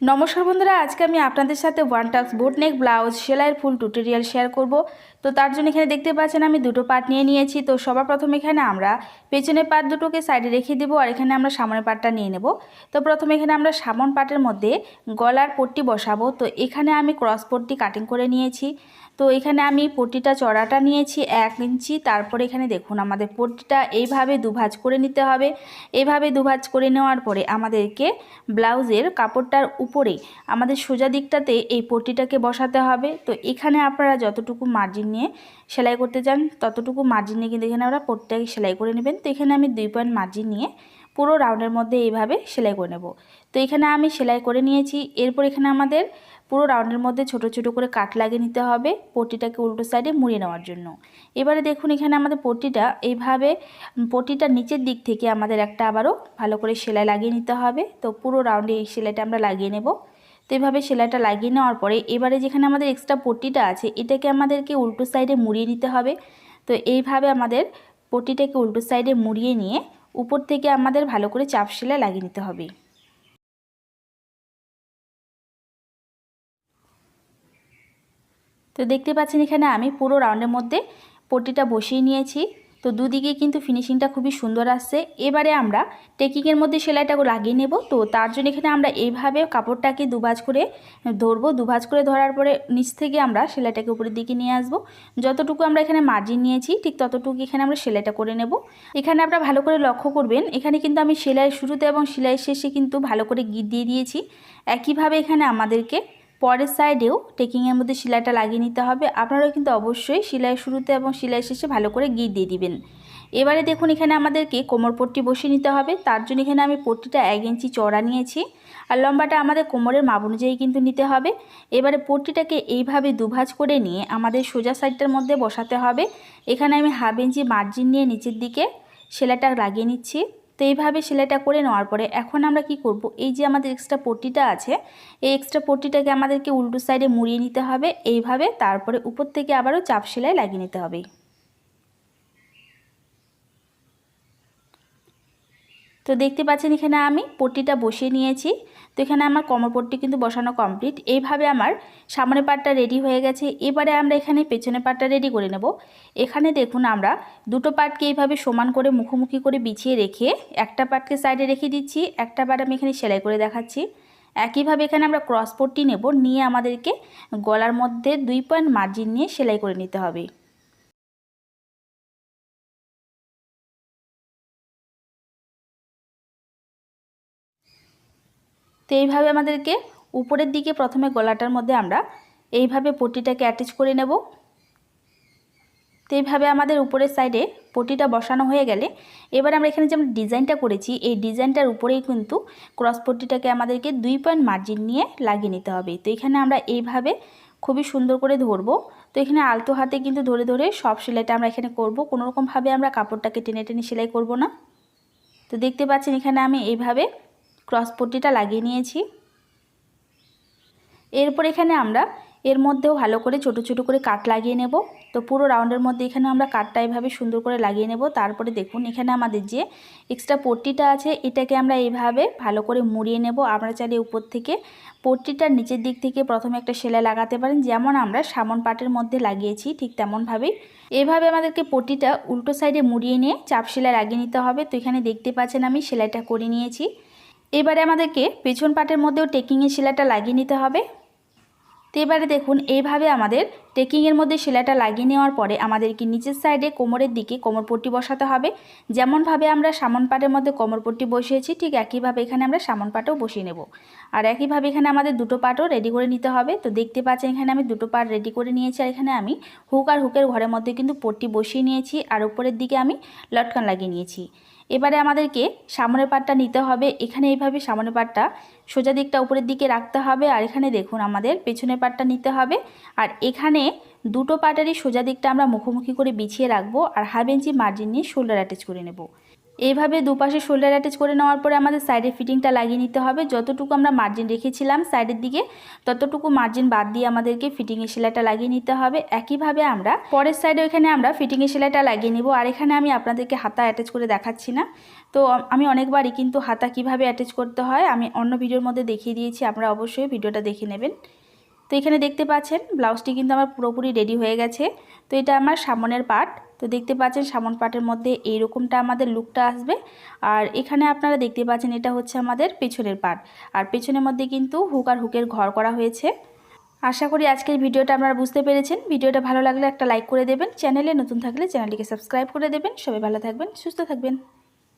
নমস্কার বন্ধুরা, আজকে আমি আপনাদের সাথে one tucks boat neck blouse সেলাইয়ের ফুল টুটোরিয়াল শেয়ার করব। তো তার জন্য এখানে দেখতে পাচ্ছেন আমি দুটো পার্ট নিয়ে নিয়েছি। তো সবার প্রথম এখানে আমরা পেছনের পাট দুটোকে সাইডে রেখে দেবো আর এখানে আমরা সামনের পাটটা নিয়ে নেব। তো প্রথমে এখানে আমরা সামন পাটের মধ্যে গলার পট্টি বসাবো। তো এখানে আমি ক্রস পট্টি কাটিং করে নিয়েছি। তো এখানে আমি পট্টিটা, চড়াটা নিয়েছি এক ইঞ্চি। তারপরে এখানে দেখুন আমাদের পট্টিটা এইভাবে দুভাজ করে নিতে হবে। এইভাবে দুভাজ করে নেওয়ার পরে আমাদেরকে ব্লাউজের কাপড়টার উপরে আমাদের সোজা দিকটাতে এই পট্টিটাকে বসাতে হবে। তো এখানে আপনারা যতটুকু মার্জিন নিয়ে সেলাই করতে চান, ততটুকু মার্জিন নিয়ে কিন্তু এখানে আমরা পট্টিটাকে সেলাই করে নেবেন। তো এখানে আমি দুই পয়েন্ট মার্জিন নিয়ে পুরো রাউন্ডের মধ্যে এইভাবে সেলাই করে নেব। তো এখানে আমি সেলাই করে নিয়েছি। এরপর এখানে আমাদের পুরো রাউন্ডের মধ্যে ছোট ছোট করে কাট লাগিয়ে নিতে হবে পটিটাকে উল্টো সাইডে মুড়িয়ে নেওয়ার জন্য। এবারে দেখুন এখানে আমাদের পটিটা এইভাবে, পট্টিটার নিচের দিক থেকে আমাদের একটা আবারও ভালো করে সেলাই লাগিয়ে নিতে হবে। তো পুরো রাউন্ডে এই সেলাইটা আমরা লাগিয়ে নেব। তো এইভাবে সেলাইটা লাগিয়ে নেওয়ার পরে এবারে যেখানে আমাদের এক্সট্রা পট্টিটা আছে, এটাকে আমাদেরকে উল্টো সাইডে মুড়িয়ে নিতে হবে। তো এইভাবে আমাদের পট্টিটাকে উল্টো সাইডে মুড়িয়ে নিয়ে উপর থেকে আমাদের ভালো করে চাপ সেলাই লাগিয়ে নিতে হবে। তো দেখতে পাচ্ছেন এখানে আমি পুরো রাউন্ডের মধ্যে পট্টিটা বসিয়ে নিয়েছি। তো দুদিকে কিন্তু ফিনিশিংটা খুবই সুন্দর আসছে। এবারে আমরা টেকিংয়ের মধ্যে সেলাইটা লাগিয়ে নেব। তো তার জন্য এখানে আমরা এইভাবে কাপড়টাকে দুভাজ করে ধরবো। দুভাজ করে ধরার পরে নিচ থেকে আমরা সেলাইটাকে উপরের দিকে নিয়ে আসব। যতটুকু আমরা এখানে মার্জিন নিয়েছি, ঠিক ততটুকু এখানে আমরা সেলাইটা করে নেব। এখানে আপনারা ভালো করে লক্ষ্য করবেন, এখানে কিন্তু আমি সেলাই শুরুতে এবং সেলাই শেষে কিন্তু ভালো করে গিট দিয়ে দিয়েছি। একইভাবে এখানে আমাদেরকে পরের সাইডেও টেকিংয়ের মধ্যে সেলাইটা লাগিয়ে নিতে হবে। আপনারাও কিন্তু অবশ্যই সেলাই শুরুতে এবং সেলাই শেষে ভালো করে গিট দিয়ে দিবেন। এবারে দেখুন এখানে আমাদেরকে কোমর পট্টি বসিয়ে নিতে হবে। তার জন্য এখানে আমি পট্টিটা এক ইঞ্চি চড়া নিয়েছি আর লম্বাটা আমাদের কোমরের মাপ অনুযায়ী কিন্তু নিতে হবে। এবারে পট্টিটাকে এইভাবে দুভাজ করে নিয়ে আমাদের সোজা সাইডটার মধ্যে বসাতে হবে। এখানে আমি হাফ ইঞ্চি মার্জিন নিয়ে নিচের দিকে সেলাইটা লাগিয়ে নিচ্ছি। তো এইভাবে সেলাইটা করে নেওয়ার পরে এখন আমরা কি করব? এই যে আমাদের এক্সট্রা পট্টিটা আছে, এই এক্সট্রা পট্টিটাকে আমাদেরকে উল্টো সাইডে মুড়িয়ে নিতে হবে। এইভাবে তারপরে উপর থেকে আবারও চাপ সেলাই লাগিয়ে নিতে হবে। তো দেখতে পাচ্ছেন এখানে আমি পট্টিটা বসিয়ে নিয়েছি। তো এখানে আমার কোমর পট্টি কিন্তু বসানো কমপ্লিট। এইভাবে আমার সামনের পাটটা রেডি হয়ে গেছে। এবারে আমরা এখানে পেছনের পাটটা রেডি করে নেব। এখানে দেখুন আমরা দুটো পাটকে এইভাবে সমান করে মুখোমুখি করে বিছিয়ে রেখে একটা পাটকে সাইডে রেখে দিচ্ছি, একটা পাট আমি এখানে সেলাই করে দেখাচ্ছি। একইভাবে এখানে আমরা ক্রস পট্টি নেব। নিয়ে আমাদেরকে গলার মধ্যে দুই পয়েন্ট মার্জিন নিয়ে সেলাই করে নিতে হবে। এইভাবে আমাদেরকে উপরের দিকে প্রথমে গলাটার মধ্যে আমরা এইভাবে পটিটাকে অ্যাটাচ করে নেব। তো এইভাবে আমাদের উপরের সাইডে পটিটা বসানো হয়ে গেলে এবার আমরা এখানে যে আমরা ডিজাইনটা করেছি, এই ডিজাইনটার উপরেই কিন্তু ক্রস পট্টিটাকে আমাদেরকে দুই পয়েন্ট মার্জিন নিয়ে লাগিয়ে নিতে হবে। তো এখানে আমরা এইভাবে খুবই সুন্দর করে ধরবো। তো এখানে আলতো হাতে কিন্তু ধরে ধরে সব সেলাইটা আমরা এখানে করব। কোনোরকমভাবে আমরা কাপড়টাকে টেনে টেনে সেলাই করব না। তো দেখতে পাচ্ছেন এখানে আমি এইভাবে ক্রস পট্টিটা লাগিয়ে নিয়েছি। এরপর এখানে আমরা এর মধ্যেও ভালো করে ছোট ছোট করে কাট লাগিয়ে নেব। তো পুরো রাউন্ডের মধ্যে এখানে আমরা কাটটা এভাবে সুন্দর করে লাগিয়ে নেব। তারপরে দেখুন এখানে আমাদের যে এক্সট্রা পট্টিটা আছে, এটাকে আমরা এইভাবে ভালো করে মুড়িয়ে নেব। আমরা চাইলে উপর থেকে পট্টিটার নিচের দিক থেকে প্রথমে একটা সেলাই লাগাতে পারেন। যেমন আমরা সামন পাটের মধ্যে লাগিয়েছি ঠিক তেমনভাবেই। এভাবে আমাদেরকে পট্টিটা উল্টো সাইডে মুড়িয়ে নিয়ে চাপ সেলাই লাগিয়ে নিতে হবে। তো এখানে দেখতে পাচ্ছেন আমি সেলাইটা করে নিয়েছি। এবারে আমাদেরকে পেছন পাটের মধ্যেও টেকিংয়ের শিলাটা লাগিয়ে নিতে হবে। তো এবারে দেখুন, এইভাবে আমাদের টেকিংয়ের মধ্যে শিলাটা লাগিয়ে নেওয়ার পরে আমাদেরকে নিচের সাইডে কোমরের দিকে কোমরপট্টি বসাতে হবে। যেমনভাবে আমরা সামন পাটের মধ্যে কোমরপট্টি বসিয়েছি, ঠিক একইভাবে এখানে আমরা সামন পাটও বসিয়ে নেব। আর একইভাবে এখানে আমাদের দুটো পাটও রেডি করে নিতে হবে। তো দেখতে পাচ্ছেন, এখানে আমি দুটো পাট রেডি করে নিয়েছি আর এখানে আমি হুক আর হুকের ঘরের মধ্যে কিন্তু পট্টি বসিয়ে নিয়েছি। আর উপরের দিকে আমি লটকান লাগিয়ে নিয়েছি। এবারে আমাদেরকে সামনের পাটটা নিতে হবে। এখানে এইভাবে সামনের পাটটা সোজা দিকটা উপরের দিকে রাখতে হবে আর এখানে দেখুন আমাদের পেছনের পাটটা নিতে হবে। আর এখানে দুটো পাটারই সোজা দিকটা আমরা মুখোমুখি করে বিছিয়ে রাখব আর হাফ ইঞ্চি মার্জিন নিয়ে শোল্ডার অ্যাটাচ করে নেব। এইভাবে দুপাশে শোল্ডার অ্যাটাচ করে নেওয়ার পরে আমাদের সাইডের ফিটিংটা লাগিয়ে নিতে হবে। যতটুকু আমরা মার্জিন রেখেছিলাম সাইডের দিকে, ততটুকু মার্জিন বাদ দিয়ে আমাদেরকে ফিটিংয়ের সেলাইটা লাগিয়ে নিতে হবে। একইভাবে আমরা পরের সাইডে এখানে আমরা ফিটিংয়ের সেলাইটা লাগিয়ে নিব। আর এখানে আমি আপনাদেরকে হাতা অ্যাটাচ করে দেখাচ্ছি না। তো আমি অনেকবারই কিন্তু হাতা কীভাবে অ্যাটাচ করতে হয়, আমি অন্য ভিডিওর মধ্যে দেখিয়ে দিয়েছি। আপনারা অবশ্যই ভিডিওটা দেখে নেবেন। তো এখানে দেখতে পাচ্ছেন ব্লাউজটি কিন্তু আমার পুরোপুরি রেডি হয়ে গেছে। তো এটা আমার সামনের পার্ট তো দেখতে পাচ্ছেন সামন পাটের মধ্যে এই রকমটা আমাদের লুকটা আসবে। আর এখানে আপনারা দেখতে পাচ্ছেন এটা হচ্ছে আমাদের পেছনের পাট। আর পেছনের মধ্যে কিন্তু হুক আর হুকের ঘর করা হয়েছে। আশা করি আজকের ভিডিওটা আপনারা বুঝতে পেরেছেন। ভিডিওটা ভালো লাগলে একটা লাইক করে দেবেন। চ্যানেলে নতুন থাকলে চ্যানেলটিকে সাবস্ক্রাইব করে দেবেন। সবাই ভালো থাকবেন, সুস্থ থাকবেন।